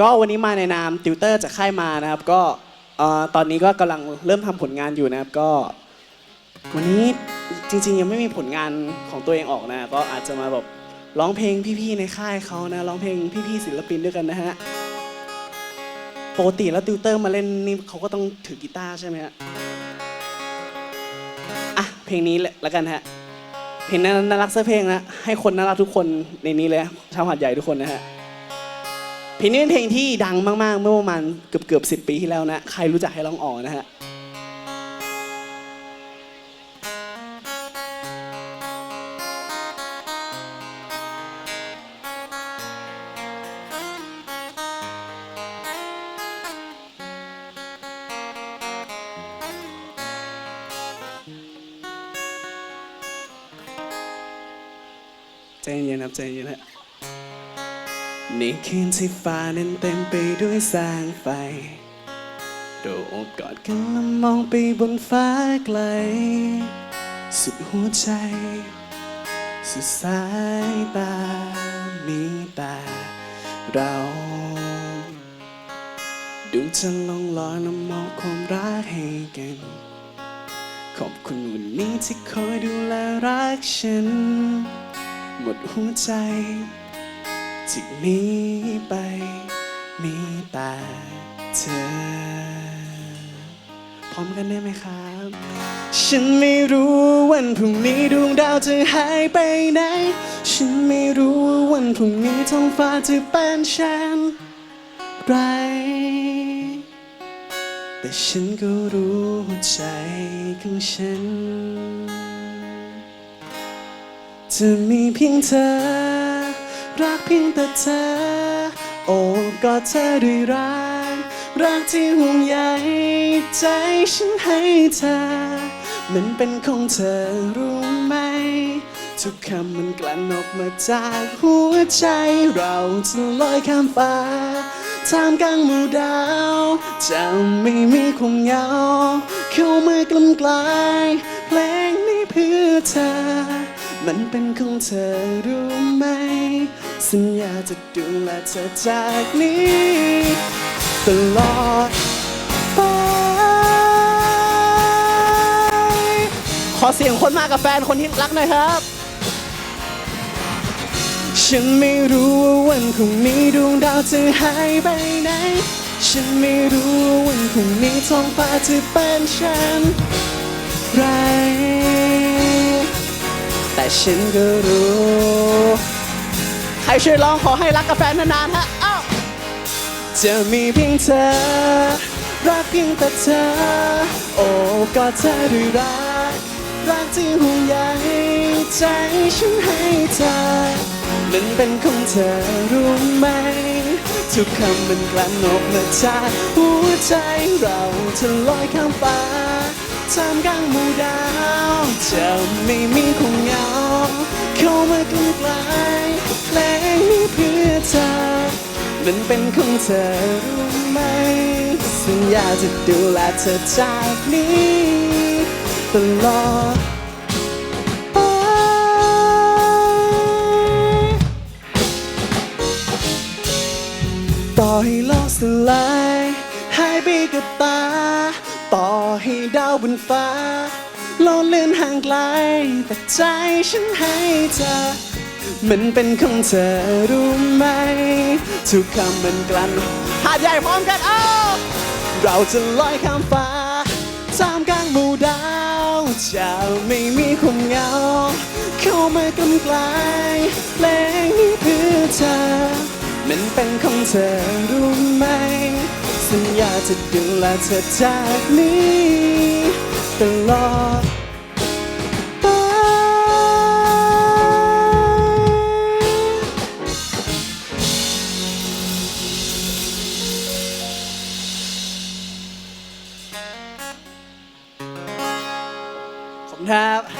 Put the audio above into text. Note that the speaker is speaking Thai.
ก็วันนี้มาในนามติวเตอร์จากค่ายมานะครับ ก็ตอนนี้ก็กำลังเริ่มทำผลงานอยู่นะครับก็ วันนี้จริงๆยังไม่มีผลงานของตัวเองออกนะก็อาจจะมาแบบร้องเพลงพี่ๆในค่ายเขานะร้องเพลงพี่ๆศิลปินด้วยกันนะฮะปกติแล้วติวเตอร์มาเล่นนี่เขาก็ต้องถือกีตาร์ใช่ไหมฮะอะเพลงนี้แหละแล้วกันฮะเพลงน่าน่ารักเสักเพลงนะให้คนน่ารักทุกคนในนี้เลยชาวหาดใหญ่ทุกคนนะฮะ เพลงนี้เป็นเพลงที่ดังมาก ๆ เมื่อประมาณเกือบเกือบสิปีที่แล้วนะ ใครรู้จักให้ร้องอ๋อนะฮะใจเย็นครับใจเย็นฮะ ในคืนที่ฟ้านั้นเต็มไปด้วยแสงไฟโดดโอบกอดกันและมองไปบนฟ้าไกล สุดหัวใจ สุดสายตา มีแต่เราดูจะลองลอยและมองความรักให้กัน ขอบคุณวันนี้ที่คอยดูแลรักฉัน หมดหัวใจ จากนี้ไปมีแต่เธอ พร้อมกันได้ไหมครับ ฉันไม่รู้วันพรุ่งนี้ดวงดาวจะหายไปไหน ฉันไม่รู้วันพรุ่งนี้ท้องฟ้าจะเป็นเช่นไร แต่ฉันก็รู้หัวใจของฉัน จะมีเพียงเธอ รักเพียงแต่เธอ โอ้กอดเธอด้วยรัก รักที่ห่วงใยใจฉันให้เธอ มันเป็นของเธอรู้ไหม ทุกคำมันกลั่นออกมาจากหัวใจเราจะลอยข้ามฟ้าท่ามกลางหมู่ดาว จะไม่มีความเหงา เข้ามากลำกลาย เพลงนี้เพื่อเธอ มันเป็นของเธอรู้ไหม สัญญาจะดูแลเธอจากนี้ ตลอดไป ขอเสียงคนมากับแฟนคนที่รักหน่อยครับ ฉันไม่รู้ว่าวันพรุ่งนี้ดวงดาวจะหายไปไหน ฉันไม่รู้ว่าวันพรุ่งนี้ท้องฟ้าจะเป็นเช่นไร แต่ฉันก็รู้ ใครช่วยร้องขอให้รักกับแฟนนานๆฮะอ้าวจะมีเพียงเธอ รักเพียงแต่เธอ โอ้กอดเธอด้วยรัก รักที่ห่วงใยใจฉันให้เธอมันเป็นของเธอรู้ไหม ทุกคำมันกลั่นออกมาจากหัวใจเราจะลอยข้ามฟ้า ท่ามกลางหมู่ดาว จะไม่มีความเหงา เข้ามากลไกลายเพลงนี้เพื่อเธอ มันเป็นของเธอรู้ไหม สัญญาจะดูแลเธอจากนี้ตลอดไปต่อให้โลกสลายหายไปกับตาย ต่อให้ดาวบนฟ้าโลดเลือนห่างไกล แต่ใจฉันให้เธอ มันเป็นของเธอรู้ไหม ทุกคำมันกลั่นหาดใหญ่พร้อมกันเอ้าเราจะลอยข้ามฟ้าท่ามกลางหมู่ดาวจะไม่มีความเหงา เข้ามากำไกลายเพลงนี้เพื่อเธอ มันเป็นของเธอรู้ไหม สัญญาจะดูแลเธอจากนี้ตลอดไป ขอบคุณครับ